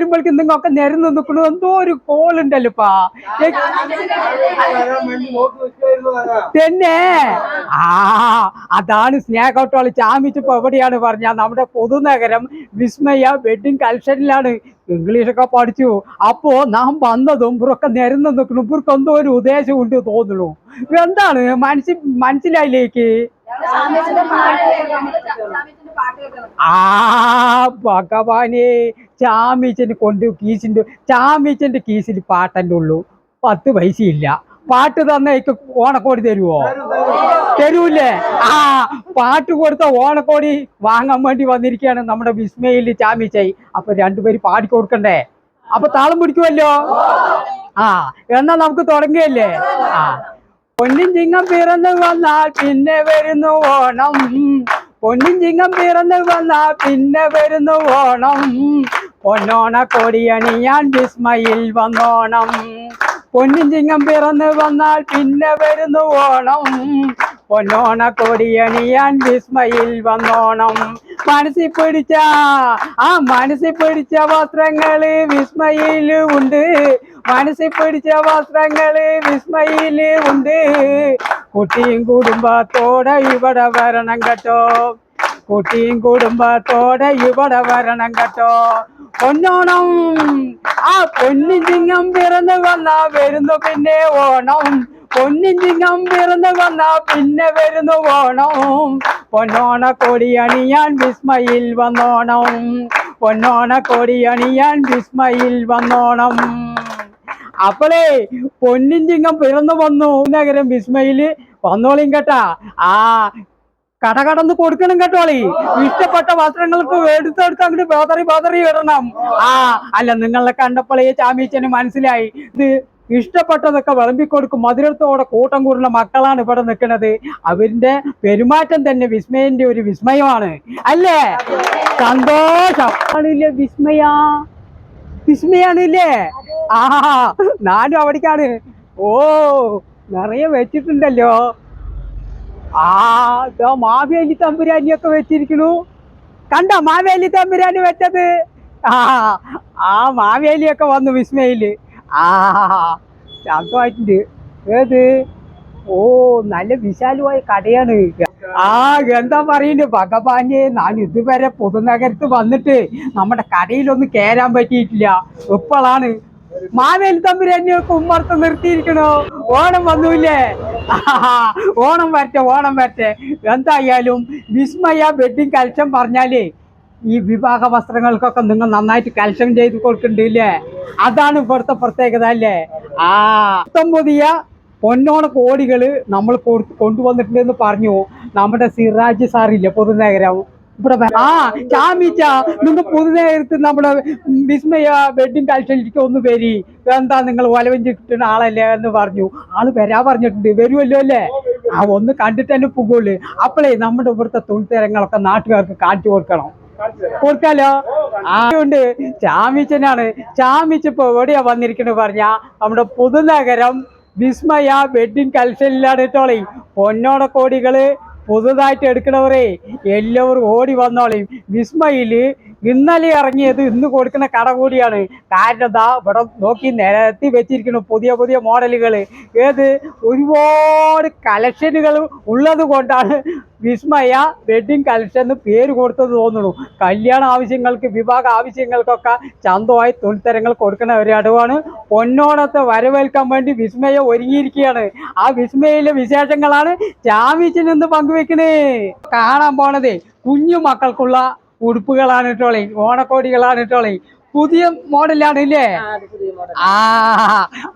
വരുമ്പോഴേക്കും നിങ്ങൊക്കെ നിരന്ന് നിൽക്കണു എന്തോ ഒരു വരാം തന്നെ? ആ അതാണ് സ്നേഹോട്ടോളി ചാമിച്ചപ്പോ എവിടെയാണ് പറഞ്ഞ നമ്മുടെ പൊതുനഗരം വിസ്മയ വെഡിങ് കൾച്ചറിലാണ് ഇംഗ്ലീഷൊക്കെ പഠിച്ചു. അപ്പോ നാം വന്നതും ഇവരൊക്കെ നിരന്ന് നിൽക്കണം ഇവർക്ക് എന്തോ ഒരു ഉദ്ദേശം ഉണ്ട് തോന്നുന്നു എന്താണ് മനസ്സിൽ മനസ്സിലായില്ലേക്ക് ആ ഭഗവാനെ ചാമീച്ചന് കൊണ്ട് കീശിന്റെ ചാമീച്ചന്റെ കീസിൽ പാട്ടന്റെ ഉള്ളൂ. പത്ത് പൈസയില്ല. പാട്ട് തന്ന എനിക്ക് ഓണക്കോടി തരുവോ? തരൂല്ലേ? ആ പാട്ട് കൊടുത്ത ഓണക്കോടി വാങ്ങാൻ വേണ്ടി വന്നിരിക്കുകയാണ് നമ്മുടെ വിസ്മയിൽ ചാമിച്ചായി അപ്പൊ രണ്ടുപേര് പാടി കൊടുക്കണ്ടേ? അപ്പൊ താളം പിടിക്കുമല്ലോ ആ എന്നാ നമുക്ക് തുടങ്ങിയല്ലേ ആ. പൊന്നിൻ ചിങ്ങം പിറന്നു വന്നാൽ പിന്നെ വരുന്നു ഓണം. പൊന്നിൻ ചിങ്ങം പിറന്നു വന്നാൽ പിന്നെ വരുന്നു ഓണം. പൊന്നോണ കൊടിയണിയാൻ വിസ്മയിൽ വന്നോണം. പൊന്നിൻ ചിങ്ങം പിറന്നു വന്നാൽ പിന്നെ വരുന്നു ഓണം. പൊന്നോണ കൊടിയണിയാൻ വിസ്മയിൽ വന്നോണം. മനസ്സിൽ പിടിച്ച ആ മനസ്സിൽ പിടിച്ച വസ്ത്രങ്ങൾ വിസ്മയിൽ ഉണ്ട്. മനസ്സിൽ പിടിച്ച വസ്ത്രങ്ങൾ വിസ്മയിൽ ഉണ്ട്. കുട്ടിയും കുടുംബത്തോടെ ഇവിടെ വരണം കേട്ടോ. കുട്ടിയും കുടുംബത്തോടെ ഇവിടെ വരണം കേട്ടോ. പൊന്നോണം. ആ പൊന്നിൻ ചിങ്ങം പിറന്നു വന്നാ വരുന്നു പിന്നെ ഓണം. പൊന്നിൻ ചിങ്ങം പിറന്നു വന്നാ പിന്നെ വരുന്നു ഓണം. പൊന്നോണ കൊടിയണിയാൻ വിസ്മയിൽ വന്നോണം. പൊന്നോണ കൊടിയണിയാൻ വിസ്മയിൽ വന്നോണം. അപ്പോളേ പൊന്നിൻ ചിങ്ങം പിറന്നു വന്നു. നഗരം വിസ്മയിൽ വന്നോളിയും കേട്ടാ. ആ കട കടന്ന് കൊടുക്കണം കേട്ടോളി ഇഷ്ടപ്പെട്ട വസ്ത്രങ്ങൾക്ക് എടുത്തെടുത്ത് അങ്ങോട്ട് ബോതറി ബോതറി ഇടണം. ആ അല്ല നിങ്ങളെ കണ്ടപ്പോളേ ചാമീച്ചന് മനസ്സിലായി. ഇത് ഇഷ്ടപ്പെട്ടതൊക്കെ വിളമ്പിക്കൊടുക്കും മധുരത്തോടെ കൂട്ടം കൂടുന്ന മക്കളാണ് ഇവിടെ നിൽക്കുന്നത്. അവരിന്റെ പെരുമാറ്റം തന്നെ വിസ്മയന്റെ ഒരു വിസ്മയമാണ്. അല്ലേ? സന്തോഷം. ആണില്ലേ വിസ്മയ? വിസ്മയാണില്ലേ? ആ അവിടേക്കാണ്. ഓ നിറയെ വെച്ചിട്ടുണ്ടല്ലോ. ആ മാവേലി മാവേലി തമ്പുരാനിയൊക്കെ വെച്ചിരിക്കണു കണ്ടോ മാവേലി തമ്പുരാന് വെച്ചത്? ആ ആ മാവേലിയൊക്കെ വന്നു വിസ്മയിൽ. ആ ശബ്ദമായിട്ടുണ്ട് ഏത്? ഓ നല്ല വിശാലമായ കടയാണ്. ആ എന്താ പറയുന്നത് ഭഗവാനെ ഞാൻ ഇതുവരെ പൊതുനഗരത്ത് വന്നിട്ട് നമ്മുടെ കടയിലൊന്നും കയറാൻ പറ്റിയിട്ടില്ല. ഇപ്പോഴാണ് മാവേലി തമ്പുരാനെ ഉമ്മർത്ത് നിർത്തിയിരിക്കണോ? ഓണം വന്നൂല്ലേ? ഓണം വരട്ടെ ഓണം വരട്ടെ. എന്തായാലും വിസ്മയ വെഡിങ് കലക്ഷൻ പറഞ്ഞാലേ ഈ വിവാഹ വസ്ത്രങ്ങൾക്കൊക്കെ നിങ്ങൾ നന്നായിട്ട് കലക്ഷൻ ചെയ്ത് കൊടുക്കണ്ടില്ലേ അതാണ് ഇവിടുത്തെ പ്രത്യേകത അല്ലേ? ആ പുതിയ പൊന്നോണ കോടികൾ നമ്മൾ കൊണ്ടുവന്നിട്ടുണ്ടെന്ന് പറഞ്ഞു. നമ്മുടെ സിറാജ് സാറില്ലേ പൊതുനഗരം ചാമിച്ച നിങ്ങൾ പൊതുനഗരത്ത് നമ്മുടെ വിസ്മയ വെഡിങ് കൾച്ചറിലേക്ക് ഒന്ന് വരി എന്താ നിങ്ങൾ ഒലവഞ്ചി കിട്ടുന്ന ആളല്ലേ എന്ന് പറഞ്ഞു. ആൾ വരാ പറഞ്ഞിട്ടുണ്ട്. വരുമല്ലോ അല്ലേ? ആ ഒന്ന് കണ്ടിട്ട് തന്നെ പോകുള്ളൂ അപ്പോഴേ നമ്മുടെ ഇവിടുത്തെ തുണിത്തരങ്ങളൊക്കെ നാട്ടുകാർക്ക് കാണിച്ചു കൊടുക്കണം. കൊടുക്കാലോ അതുകൊണ്ട് ചാമിച്ചനാണ് ചാമിച്ചിപ്പോ എവിടെയാ വന്നിരിക്കണത് പറഞ്ഞ? നമ്മുടെ പുതുനഗരം വിസ്മയ വെഡിങ് കൽച്ചറിലാണ് പൊന്നോട പൊന്നോടക്കോടികൾ പുതുതായിട്ട് എടുക്കണവരെ എല്ലാവരും ഓടി വന്നോളി. വിസ്മയിൽ ഇന്നലെ ഇറങ്ങിയത് ഇന്ന് കൊടുക്കുന്ന കട കൂടിയാണ്. കാരണം ദാ ഇവിടെ നോക്കി നിരത്തി വെച്ചിരിക്കുന്നു പുതിയ പുതിയ മോഡലുകൾ ഏത്? ഒരുപാട് കളക്ഷനുകൾ ഉള്ളത് കൊണ്ടാണ് വിസ്മയ വെഡിങ് കളക്ഷൻ എന്ന് പേര് കൊടുത്തത് തോന്നുന്നു. കല്യാണ ആവശ്യങ്ങൾക്ക് വിവാഹ ആവശ്യങ്ങൾക്കൊക്കെ ചന്തമായി തുണിത്തരങ്ങൾ കൊടുക്കുന്ന ഒരു അടവാണ്. പൊന്നോണത്തെ വരവേൽക്കാൻ വേണ്ടി വിസ്മയ ഒരുങ്ങിയിരിക്കുകയാണ്. ആ വിസ്മയയിലെ വിശേഷങ്ങളാണ് ചാമിച്ചിൽ നിന്ന് പങ്കുവെക്കണേ കാണാൻ പോണതേ കുഞ്ഞു മക്കൾക്കുള്ള ഉടുപ്പുകളാണ് ഇട്ടോളി ഓണക്കോടികളാണ് ഇട്ടോളി പുതിയ മോഡലാണ് ഇല്ലേ ആ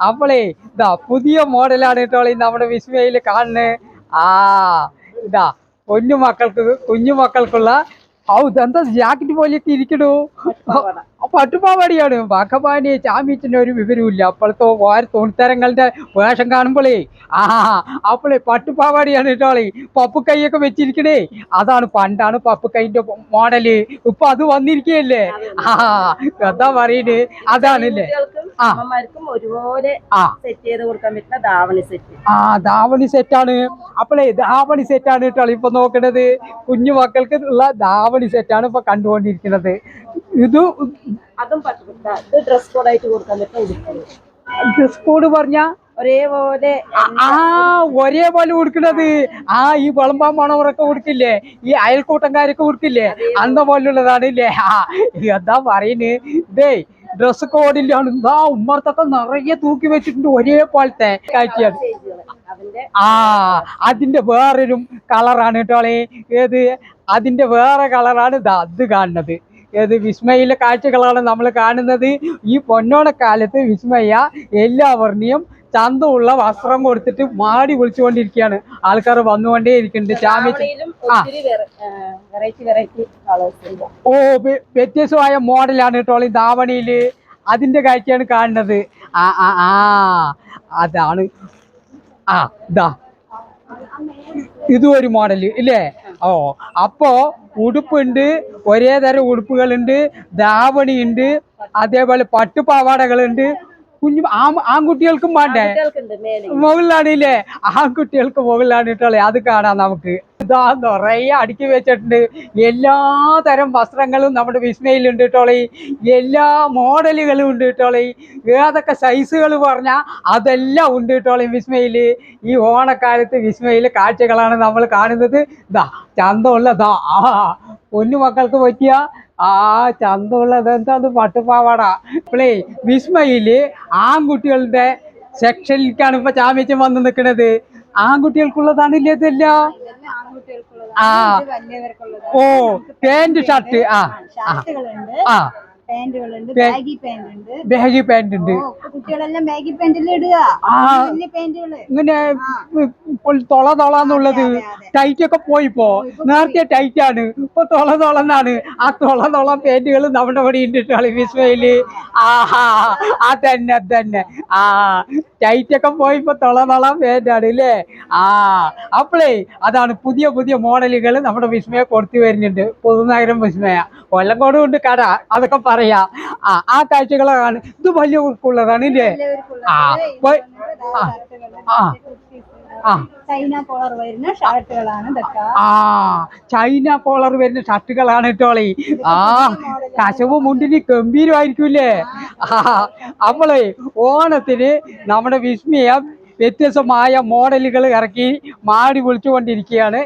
അപ്പോളേ ഇതാ പുതിയ മോഡലാണ് കേട്ടോളി നമ്മുടെ വിസ്മയിൽ കാണുന്നത് ആ ഇതാ കുഞ്ഞു മക്കൾക്ക് കുഞ്ഞു മക്കൾക്കുള്ള ഔ ഇതെന്താ ജാക്കറ്റ് പോലെയൊക്കെ ഇരിക്കണു. പട്ടുപാവാടിയാണ് ഭഗവാനെ ചാമ്യത്തിന് ഒരു വിവരമില്ല അപ്പോഴത്തെ വാര തുണിത്തരങ്ങളുടെ വേഷം കാണുമ്പോളേ ആ അപ്പോളേ പട്ടുപാവാടിയാണ് കേട്ടോളേ പപ്പുക്കൈയൊക്കെ വെച്ചിരിക്കണേ. അതാണ് പണ്ടാണ് പപ്പു മോഡൽ. ഇപ്പൊ അത് വന്നിരിക്കുകയല്ലേ? ആ എന്താ പറയുന്നത് അതാണല്ലേ ഒരുപോലെ സെറ്റ് ചെയ്ത് കൊടുക്കാൻ പറ്റുന്ന ധാവണി സെറ്റ് ആ ധാവണി സെറ്റാണ് അപ്പോളേ ധാവണി സെറ്റാണ് കേട്ടോ ഇപ്പൊ നോക്കണത്. കുഞ്ഞു മക്കൾക്ക് ഉള്ള ധാവണി സെറ്റാണ് ഇപ്പൊ കണ്ടുകൊണ്ടിരിക്കുന്നത് ഇത് ഡ്രസ് കോഡായിട്ട് കൊടുക്കാൻ പറ്റുന്ന ഉടുപ്പുകൾ ഡ്രസ് കോഡ് പറഞ്ഞ ഒരേപോലെ ആ ഒരേപോലെ കൊടുക്കണത്. ആ ഈ വിളമ്പാൻ പോണവരൊക്കെ കൊടുക്കില്ലേ? ഈ അയൽക്കൂട്ടംകാരൊക്കെ കൊടുക്കില്ലേ? അന്ന പോലുള്ളതാണ് ഇല്ലേ? ആ എന്താ പറയുന്നത് ഇതേ ഡ്രസ് കോഡിലാണ് എന്താ ഉമ്മർത്തൊക്കെ നിറയെ തൂക്കി വെച്ചിട്ടുണ്ട് ഒരേപോലത്തെ കാഴ്ചയാണ്. ആ അതിന്റെ വേറൊരു കളറാണ് കേട്ടോളെ ഏത്? അതിന്റെ വേറെ കളറാണ് ഇതാ അത് കാണുന്നത്. ഏത് വിസ്മയിലെ കാഴ്ചകളാണ് നമ്മൾ കാണുന്നത്? ഈ പൊന്നോണക്കാലത്ത് വിസ്മയ എല്ലാവരുടെയും ചന്തമുള്ള വസ്ത്രം കൊടുത്തിട്ട് മാടി വിളിച്ചുകൊണ്ടിരിക്കുകയാണ്. ആൾക്കാർ വന്നുകൊണ്ടേ ഇരിക്കുന്നുണ്ട്. ഉണ്ട്. ഓ വ്യ- വ്യത്യസ്തമായ മോഡലാണ് കേട്ടോ ഈ ധാവണിയിൽ. അതിന്റെ കാഴ്ചയാണ് കാണുന്നത്. ആ ആ ആ. അതാണ്. ആ ഇതാ. ഇതും ഒരു മോഡൽ ഇല്ലേ? ഓ അപ്പോ ഉടുപ്പുണ്ട് ഒരേ തരം ഉടുപ്പുകളുണ്ട് ധാവണിയുണ്ട് അതേപോലെ പട്ടുപാവാടകളുണ്ട് കുഞ്ഞു ആൺകുട്ടികൾക്കും വേണ്ടേ? മുകളിലാണില്ലേ മേലെ മുകളിലാണ് ഇല്ലേ ആൺകുട്ടികൾക്ക് മുകളിലാണ് ഇട്ടോളെ അത് കാണാം നമുക്ക്. ഇതാ നിറയെ അടുക്കി വെച്ചിട്ടുണ്ട്. എല്ലാ തരം വസ്ത്രങ്ങളും നമ്മുടെ വിസ്മയിലുണ്ട് ഇട്ടോളി എല്ലാ മോഡലുകളും ഉണ്ട് ഇട്ടോളി ഏതൊക്കെ സൈസുകൾ പറഞ്ഞാൽ അതെല്ലാം ഉണ്ട് ഇട്ടോളി വിസ്മയിൽ ഈ ഓണക്കാലത്ത് വിസ്മയിലെ കാഴ്ചകളാണ് നമ്മൾ കാണുന്നത്. ഇതാ ചന്തമുള്ളതാ ആ പൊന്നു മക്കൾക്ക് പറ്റിയ ആ ചന്തമുള്ളത് എന്താന്ന് പട്ടുപാവാട ഇപ്പോളേ വിസ്മയിൽ ആൺകുട്ടികളുടെ സെക്ഷനിലേക്കാണ് ഇപ്പൊ ചാമ്യച്ചൻ വന്ന് നിൽക്കുന്നത് ആൺകുട്ടികൾക്കുള്ളതാണ് ഇല്ലേ ഇതല്ല? ആ ഓ പാന്റ് ഷർട്ട് ആ ആ. പാന്റുകളുണ്ട് ബാഗി പാന്റ് ഉണ്ട് ബാഗി പാന്റ് ഉണ്ട് കുട്ടികളെല്ലാം ബാഗി പാന്റിൽ ഇടുക. ഇങ്ങനെ തൊള തൊളന്നുള്ളത് അതെ, അതെ. ടൈറ്റ് ഒക്കെ പോയിപ്പോ. നേരത്തെ ടൈറ്റ് ആണ് ഇപ്പൊ തൊള തൊളന്നാണ് ആ തൊള തൊള പാന്റുകൾ നമ്മുടെ ഇവിടെ ഉണ്ട് വിസ്മയിൽ ആഹാ അതന്നെ അതന്നെ. ആ ടൈറ്റൊക്കെ പോയിപ്പോ പോയി ഇപ്പൊ തൊള തൊള വേണ്ടാണ് ഇല്ലേ? ആ അപ്പളേ അതാണ് പുതിയ പുതിയ മോഡലുകൾ നമ്മുടെ വിസ്മയ കൊടുത്തു വരുന്നുണ്ട്. പുതുനഗരം വിസ്മയ. കൊല്ലങ്കോടും ഉണ്ട് കട അതൊക്കെ പറയാ. ആ ആ കാഴ്ചകളാണ്. ഇത് വലിയ ഉൾക്കുള്ളതാണ് ഇല്ലേ ആ ആ ആ. ആ ചൈന കോളർ വരുന്ന ഷർട്ടുകളാണ് ഇട്ടോളി ആ ചൈന കോളർ വരുന്ന ഷർട്ടുകളാണ് കേട്ടോളി ആ കശവ് മുണ്ടിന് ഗംഭീരമായിരിക്കൂലേ ആ. നമ്മളെ ഓണത്തിന് നമ്മുടെ വിസ്മയം വ്യത്യസ്തമായ മോഡലുകൾ ഇറക്കി മാടി വിളിച്ചുകൊണ്ടിരിക്കുകയാണ്.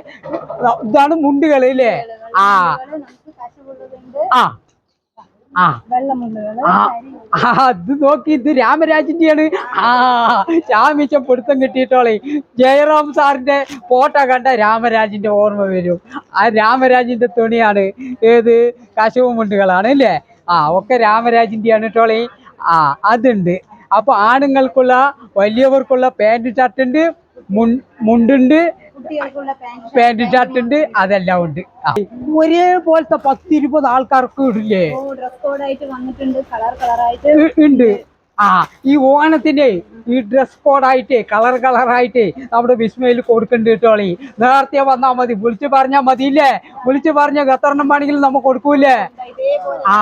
ഇതാണ് മുണ്ടുകൾ ഇല്ലേ? ആ. ആ ആ വെള്ളമുണ്ടുകൾ ആ ആ, അത് നോക്കി ഇത് രാമരാജിന്റെയാണ്. ആ ശാമിച്ച പൊടുത്തം കിട്ടിയിട്ടോളെ. ജയറാം സാറിന്റെ ഫോട്ടോ കണ്ട രാമരാജിന്റെ ഓർമ്മ വരും. ആ രാമരാജിന്റെ തുണിയാണ് ഏത്? കശവും മുണ്ടുകളാണ് അല്ലേ? ആ ഒക്കെ രാമരാജിന്റെയാണ് കേട്ടോളെ. ആ അതുണ്ട്. അപ്പൊ ആണുങ്ങൾക്കുള്ള വലിയവർക്കുള്ള പാന്റ് ഷർട്ട് ഉണ്ട് മുണ്ടുണ്ട് പാന്റ് ഷർട്ട് ഉണ്ട് അതെല്ലാം ഉണ്ട്. ഒരേപോലത്തെ പത്തിരുപത് ആൾക്കാർക്ക് ഇടില്ലേ? ഉണ്ട്. ആ ഈ ഓണത്തിന്റെ ഈ ഡ്രസ് കോഡായിട്ട് കളർ കളറായിട്ട് നമ്മുടെ വിസ്മയിൽ കൊടുക്കുന്നുണ്ട് കേട്ടോളി നേരത്തെ വന്നാ മതി വിളിച്ചു പറഞ്ഞാൽ മതിയില്ലേ? വിളിച്ചു പറഞ്ഞ ഖത്തറിനും വേണമെങ്കിൽ നമുക്ക് കൊടുക്കൂലേ ആ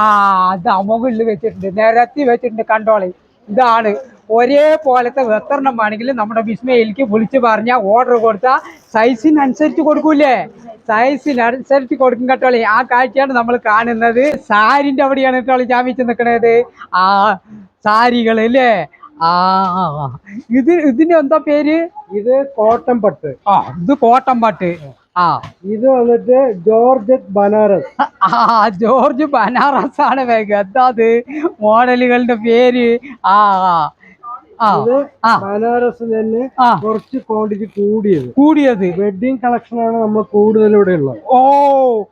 അത് അമുകളിൽ വെച്ചിട്ടുണ്ട് നിരത്തി വെച്ചിട്ടുണ്ട് കണ്ടോളി ഇതാണ് ഒരേപോലത്തെ വെത്തരണം വേണമെങ്കിൽ നമ്മുടെ വിസ്മയിലേക്ക് വിളിച്ചു പറഞ്ഞാൽ ഓർഡർ കൊടുത്താൽ സൈസിനനുസരിച്ച് കൊടുക്കൂലേ സൈസിനനുസരിച്ച് കൊടുക്കും കേട്ടോളി ആ കാഴ്ചയാണ് നമ്മൾ കാണുന്നത്. സാരിന്റെ അവിടെയാണ് കേട്ടോളി ജാമിച്ച് നിൽക്കുന്നത് ആ സാരികൾ അല്ലേ? ആ ഇത് ഇതിന് എന്താ പേര്? ഇത് കോട്ടൻ പട്ട്. ആ ഇത് കോട്ടൻ പട്ട്. ആ. ഇത് വന്നിട്ട് ജോർജ് ബനാറസ്. ആ ജോർജ് ബനാറസ് ആണ് വേഗം. എന്താ അത്? മോഡലുകളുടെ പേര്. ആ. ഇത് ആ. ബനാറസ് തന്നെ കുറച്ച് ക്വാണ്ടിറ്റി കൂടിയത്. കൂടിയത്. വെഡിങ് കളക്ഷൻ ആണ് നമ്മൾ കൂടുതൽ ഇവിടെ ഉള്ളത്. ഓ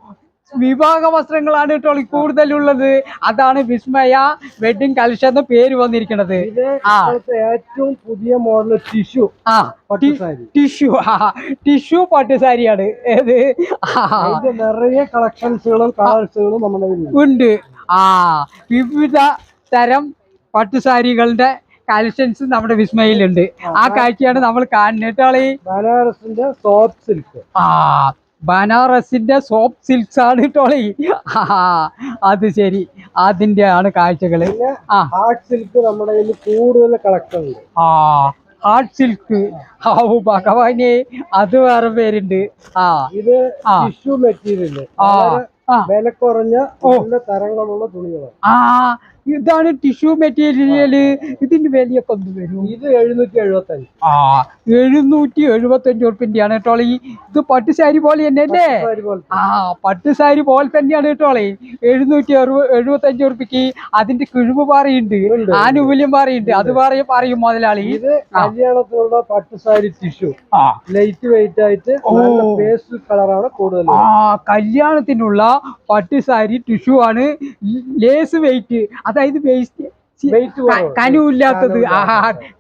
വിവാഹ വസ്ത്രങ്ങളാണ് കേട്ടോ കൂടുതലുള്ളത്. അതാണ് വിസ്മയ വെഡിങ് കളക്ഷൻ എന്ന പേര് വന്നിരിക്കുന്നത്. ഏറ്റവും പുതിയ മോഡൽ ടിഷ്യു ആ. ടിഷ്യു ടിഷ്യു ടിഷ്യൂ പട്ടുസാരിയാണ് ഏത്? ആ. നിറയെ കളക്ഷൻസുകളും കളേഴ്സുകളും നമ്മുടെ ഉണ്ട്. ആ. വിവിധ തരം പട്ടുസാരികളുടെ കളക്ഷൻസ് നമ്മുടെ വിസ്മയിലുണ്ട്. ആ കാഴ്ചയാണ് നമ്മൾ കാണുന്നത്. ബനാറസിന്റെ സോഫ്റ്റ് സിൽക്ക്. ആ ബനാറസിന്റെ സോഫ്റ്റ് സിൽക്സ് ആണ് ടോളി ആ, അത് ശരി. അതിന്റെ ആണ് കാഴ്ചകൾ ഹാർട്ട് സിൽക്ക് നമ്മുടെ കൂടുതൽ കളക്ഷൻ ഉണ്ട് ആ ഹാർട്ട് സിൽക്ക്. ഔ ഭഗവാനെ അത് വേറെ പേരുണ്ട്. ആ. ഇത്. Tissue material. ആ. വില കുറഞ്ഞ തരങ്ങളുള്ള തുണികളാണ്. ആ ഇതാണ് ടിഷ്യൂ മെറ്റീരിയൽ ഇതിന്റെ വിലയൊക്കെ ഒന്ന് വരും. ഇത് എഴുന്നൂറ്റി എഴുപത്തി അഞ്ച് ആ എഴുന്നൂറ്റി എഴുപത്തഞ്ച് ഉറുപ്പിന്റെയാണ് കേട്ടോളി ഇത് പട്ട് സാരി പോലെ തന്നെ അല്ലേ? ആ പട്ട് സാരി പോലെ തന്നെയാണ് കേട്ടോളെ എഴുന്നൂറ്റി എഴുപത്തഞ്ച് ഉറുപ്പിക്ക് അതിന്റെ കിഴിവ് പാറയുണ്ട്. ആനുകൂല്യം പാറയുണ്ട്. അത് പറയും പറയും മുതലാളി. ഇത് കല്യാണത്തിനുള്ള പട്ട് സാരി ടിഷ്യൂ ആ. ലൈറ്റ് വെയിറ്റ് ആയിട്ട്. കളറാണ് കൂടുതൽ ആ കല്യാണത്തിനുള്ള പട്ട് സാരി ടിഷ്യൂ ആണ്. ലേസ് വെയിറ്റ് അതായത് വേസ്റ്റ് കനുവില്ലാത്തത്. ആ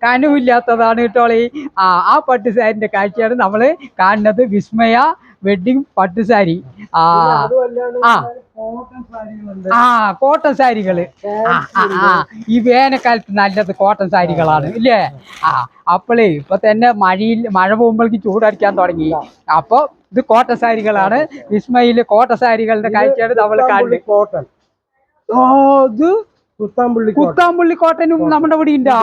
കനുവില്ലാത്തതാണ് കേട്ടോളി ആ ആ പട്ടുസാരിന്റെ കാഴ്ചയാണ് നമ്മൾ കാണുന്നത്. വിസ്മയ വെഡിങ് പട്ടുസാരി ആ ആ. ആ കോട്ടൺ സാരികൾ. ഈ വേനൽക്കാലത്ത് നല്ലത് കോട്ടൺ സാരികളാണ്. ഇല്ലേ? ആ അപ്പോളേ ഇപ്പൊ തന്നെ മഴയിൽ മഴ പോകുമ്പോഴേക്ക് ചൂടടിക്കാൻ തുടങ്ങി. അപ്പൊ ഇത് കോട്ടൺ സാരികളാണ്. വിസ്മയിൽ കോട്ടൺ സാരികളുടെ കാഴ്ചയാണ് നമ്മൾ കാണുന്നത് ഓ ഇത് കുത്താമ്പുള്ളി. കോട്ടനും നമ്മുടെ ഇവിടെ ഉണ്ടാ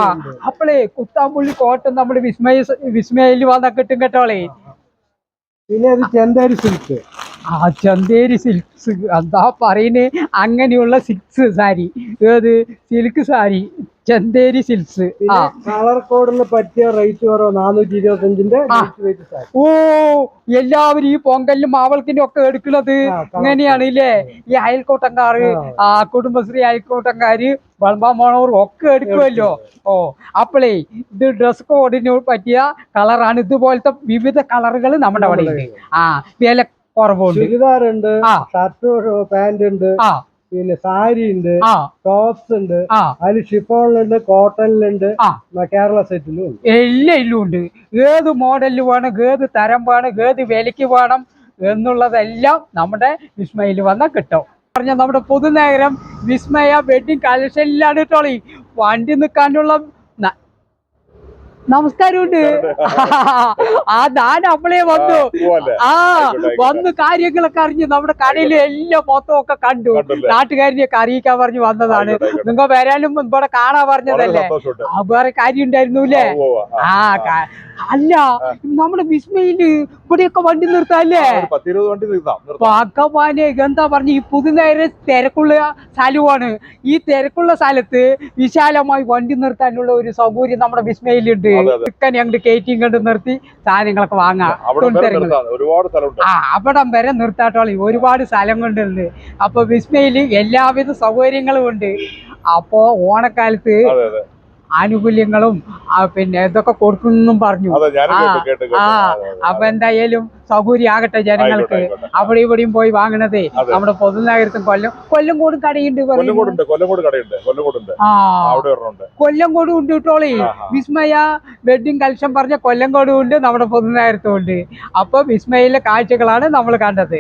അപ്പളേ കുത്താമ്പുള്ളി കോട്ടൻ നമ്മുടെ വിസ്മയ വിസ്മയിൽ വന്ന കിട്ടും കേട്ടോളേ പിന്നെ അത് ചെന്താരി സിൽക്ക്. ആ ചന്തേരി സിൽക്സ്. എന്താ പറയുന്നേ അങ്ങനെയുള്ള സിൽക്സ് സാരി. ഏത്? Silk sari. Chanderi silks colour കോഡിന് പറ്റിയ റേറ്റ് കുറവ് നാനൂറ്റി ഇരുപത്തി അഞ്ചിന്റെ ലൈറ്റ് വെയിറ്റ് ഓ എല്ലാവരും ഈ പൊങ്കലിനും മാവൾക്കിനും ഒക്കെ എടുക്കുന്നത് ഇങ്ങനെയാണ് ഇല്ലേ? ഈ അയൽക്കൂട്ടംകാര് ആ. കുടുംബശ്രീ അയൽക്കൂട്ടംകാര് വളമ്പാമോണവർ ഒക്കെ എടുക്കുമല്ലോ. ഓ അപ്പോളേ ഇത് ഡ്രസ് കോഡിന് പറ്റിയ കളറാണ് ഇതുപോലത്തെ വിവിധ കളറുകൾ നമ്മുടെ അവിടെ ഉണ്ട് ആ വില കുറവുണ്ട്. ഷർട്ട് പാന്റ് ഉണ്ട് ആ. പിന്നെ സാരി ഉണ്ട് ടോപ്സ് ഉണ്ട് അതിൽ ഷിഫോണിലുണ്ട് കോട്ടണിലുണ്ട് കേരള സെറ്റിലും ഉണ്ട്. എല്ലാം ഇല്ലും ഉണ്ട്. ഏത് മോഡലിൽ വേണം ഏത് തരം വേണം ഏത് വിലയ്ക്ക് വേണം എന്നുള്ളതെല്ലാം നമ്മുടെ വിസ്മയിൽ വന്നാൽ കിട്ടും. പറഞ്ഞ നമ്മുടെ പൊതുനഗരം വിസ്മയ വെഡിങ് കളക്ഷനിലാണ് കേട്ടോളി വണ്ടി നിൽക്കാനുള്ള നമസ്കാരമുണ്ട്. ആ ഞാൻ നമ്മളെ വന്നു? ആ വന്ന് കാര്യങ്ങളൊക്കെ അറിഞ്ഞ് നമ്മുടെ കടയിലെ എല്ലാം മൊത്തം ഒക്കെ കണ്ടു? നാട്ടുകാരിനെയൊക്കെ അറിയിക്കാൻ പറഞ്ഞു വന്നതാണ്. നിങ്ങൾ വരാനും ഇവിടെ കാണാൻ പറഞ്ഞതല്ലേ? വേറെ കാര്യം ഉണ്ടായിരുന്നു അല്ലേ? ആ, അല്ല നമ്മുടെ വിസ്മയിൽ ഇവിടെയൊക്കെ വണ്ടി നിർത്താല്ലേ. ഭഗവാനെ എന്താ പറഞ്ഞു ഈ പുതുനേരെ തിരക്കുള്ള സ്ഥലമാണ് ഈ തിരക്കുള്ള സ്ഥലത്ത് വിശാലമായി വണ്ടി നിർത്താനുള്ള ഒരു സൗകര്യം നമ്മുടെ വിസ്മയിലുണ്ട്. ചിക്കൻ ഞങ്ങൾ കയറ്റിയും കണ്ട് നിർത്തി സാധനങ്ങളൊക്കെ വാങ്ങാം. ആ അവിടം വരെ നിർത്താട്ടോളി. ഒരുപാട് സ്ഥലം കൊണ്ടുണ്ട് അപ്പൊ വിസ്മയിൽ എല്ലാവിധ സൗകര്യങ്ങളും ഉണ്ട്. അപ്പോ ഓണക്കാലത്ത് ആനുകൂല്യങ്ങളും പിന്നെ ഇതൊക്കെ കൊടുക്കുന്നും പറഞ്ഞു. ആ. അപ്പൊ എന്തായാലും സൗകര്യമാകട്ടെ ജനങ്ങൾക്ക്. അവിടെ ഇവിടെയും പോയി വാങ്ങണതേ. നമ്മുടെ പൊതുനഗരത്തും കൊല്ലം കൊല്ലം കൂടും കടയുണ്ട് കൊല്ലം കൊല്ലംകോടും ഉണ്ട് കേട്ടോളി. വിസ്മയ വെഡിങ് കലക്ഷൻ പറഞ്ഞ കൊല്ലം കൂടും ഉണ്ട് നമ്മുടെ പൊതുനഗരത്തും ഉണ്ട്. അപ്പൊ വിസ്മയിലെ കാഴ്ചകളാണ് നമ്മൾ കണ്ടത്.